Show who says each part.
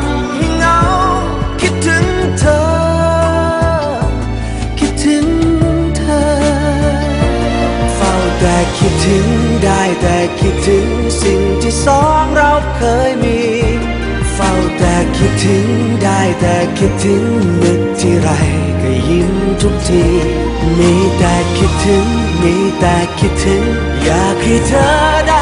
Speaker 1: ำให้เหงา คิดถึงเธอ คิดถึงเธอ เฝ้าแต่คิดถึงได้แต่คิดถึงสิ่งที่สองเราเคยมี เฝ้าแต่คิดถึงได้แต่คิดถึงนึกที่ไรก็ยิ้มทุกทีมีแต่คิดถึงมีแต่คิดถึง อยากให้เธอได้